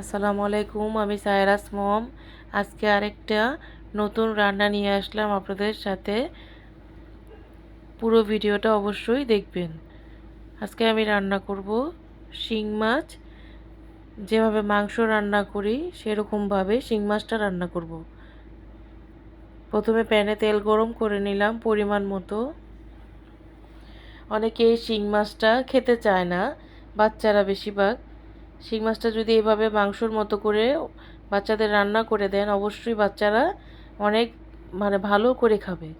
আসসালামু আলাইকুম, আমি সায়রাস মম আজকে আরেকটা নতুন রান্না নিয়ে আসলাম আপনাদের সাথে। পুরো ভিডিওটা অবশ্যই দেখবেন। আজকে আমি রান্না করব শিং মাছ। যেভাবে মাংস রান্না করি, সেরকমভাবে শিং মাছটা রান্না করব। প্রথমে প্যানে তেল গরম করে নিলাম পরিমাণ মতো। অনেকেই শিং মাছটা খেতে চায় না, বাচ্চারা বেশিরভাগ। শিং মাছটা যদি এভাবে মাংসর মতো করে বাচ্চাদের রান্না করে দেন, অবশ্যই বাচ্চারা অনেক মানে ভালো করে খাবে।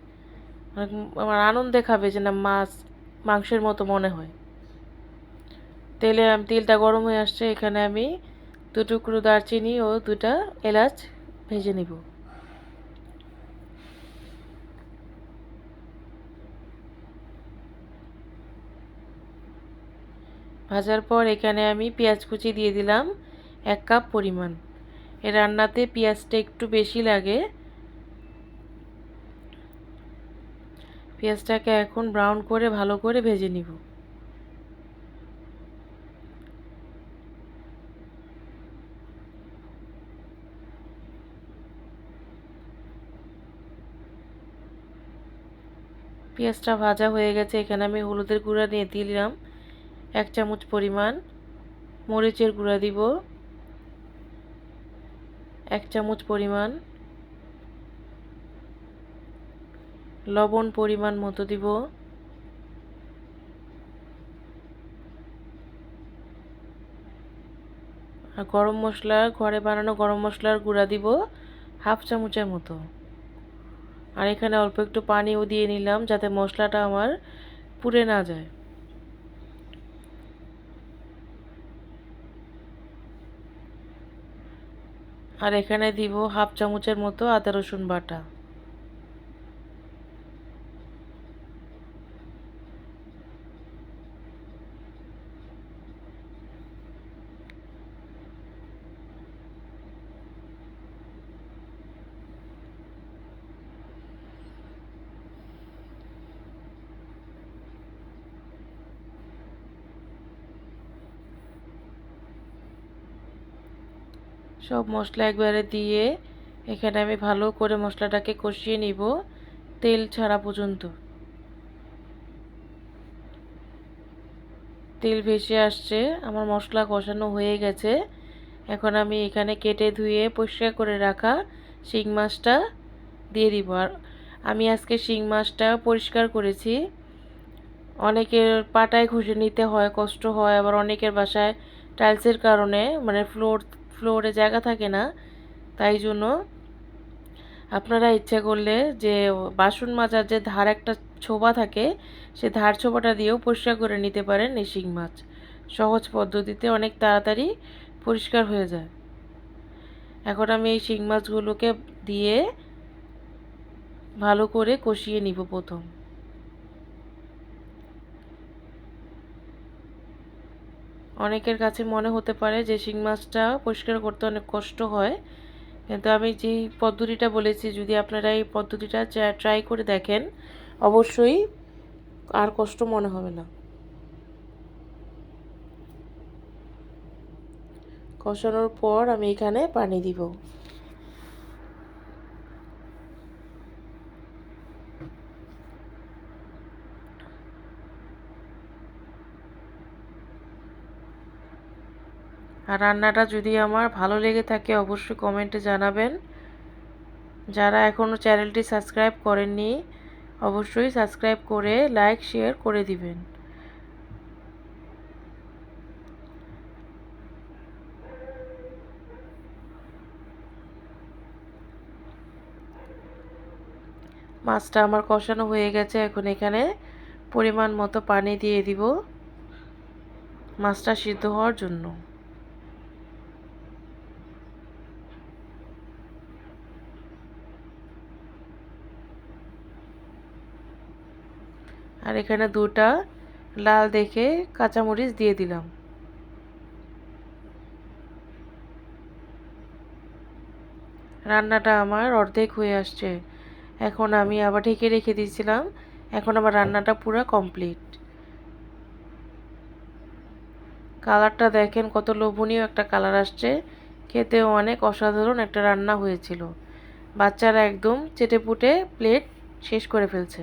অনেক আমার আনন্দে খাবে যে না মাছ, মাংসের মতো মনে হয়। তেলে তেলটা গরম হয়ে আসছে, এখানে আমি দু টুকরো দারচিনি ও দুটা এলাচ ভেজে নিব। ভাজার পর এখানে আমি পেঁয়াজ কুচি দিয়ে দিলাম এক কাপ পরিমাণ। এ রান্নাতে পেঁয়াজটা একটু বেশি লাগে। পেঁয়াজটাকে এখন ব্রাউন করে ভালো করে ভেজে নিব। পেঁয়াজটা ভাজা হয়ে গেছে, এখানে আমি হলুদের গুঁড়া নিয়ে দিলাম। এক চামচ পরিমাণ মরিচের গুঁড়া দিব। এক চামচ পরিমাণ লবণ পরিমাণ মতো দিব। আর গরম মশলা, ঘরে বানানো গরম মশলার গুঁড়া দিব হাফ চামচের মতো। আর এখানে অল্প একটু পানিও দিয়ে নিলাম যাতে মশলাটা আমার পুড়ে না যায়। আর এখানে দিব হাফ চামচের মতো আদা রসুন বাটা। সব মশলা একবারে দিয়ে এখানে আমি ভালো করে মশলাটাকে কষিয়ে নিব, তেল ছাড়া পর্যন্ত। তেল ভেসে আসছে, আমার মশলা কষানো হয়ে গেছে। এখন আমি এখানে কেটে ধুয়ে পরিষ্কার করে রাখা শিং মাছটা দিয়ে দিব। আর আমি আজকে শিং মাছটা পরিষ্কার করেছি। অনেকের পাটায় ঘষে নিতে হয়, কষ্ট হয়, আবার অনেকের বাসায় টাইলসের কারণে মানে ফ্লোর ফ্লোরে জায়গা থাকে না, তাই জন্য আপনারা ইচ্ছা করলে যে বাসন মাজার যে ধার একটা ছোবা থাকে, সে ধার ছোবাটা দিয়েও পরিষ্কার করে নিতে পারেন এই শিং মাছ। সহজ পদ্ধতিতে অনেক তাড়াতাড়ি পরিষ্কার হয়ে যায়। এখন আমি এই শিং মাছগুলোকে দিয়ে ভালো করে কষিয়ে নিব প্রথম। অনেকের কাছে মনে হতে পারে যে শিং মাছটা পরিষ্কার করতে অনেক কষ্ট হয়। কিন্তু আমি যেই পদ্ধতিটা বলেছি, যদি আপনারা এই পদ্ধতিটা ট্রাই করে দেখেন, অবশ্যই আর কষ্ট মনে হবে না। কষানোর পর আমি এখানে পানি দিব। আর রান্নাটা যদি আমার ভালো লেগে থাকে, অবশ্যই কমেন্টে জানাবেন। যারা এখনও চ্যানেলটি সাবস্ক্রাইব করেননি, অবশ্যই সাবস্ক্রাইব করে, লাইক, শেয়ার করে দিবেন। মাছটা আমার কষানো হয়ে গেছে, এখন এখানে পরিমাণ মতো পানি দিয়ে দিব মাছটা সিদ্ধ হওয়ার জন্য। আর এখানে দুটা লাল দেখে কাঁচামরিচ দিয়ে দিলাম। রান্নাটা আমার অর্ধেক হয়ে আসছে। এখন আমি আবার ঢেকে রেখে দিয়েছিলাম। এখন আমার রান্নাটা পুরো কমপ্লিট। কালারটা দেখেন কত লোভনীয় একটা কালার আসছে। খেতেও অনেক অসাধারণ একটা রান্না হয়েছিল। বাচ্চারা একদম চেটেপুটে প্লেট শেষ করে ফেলছে।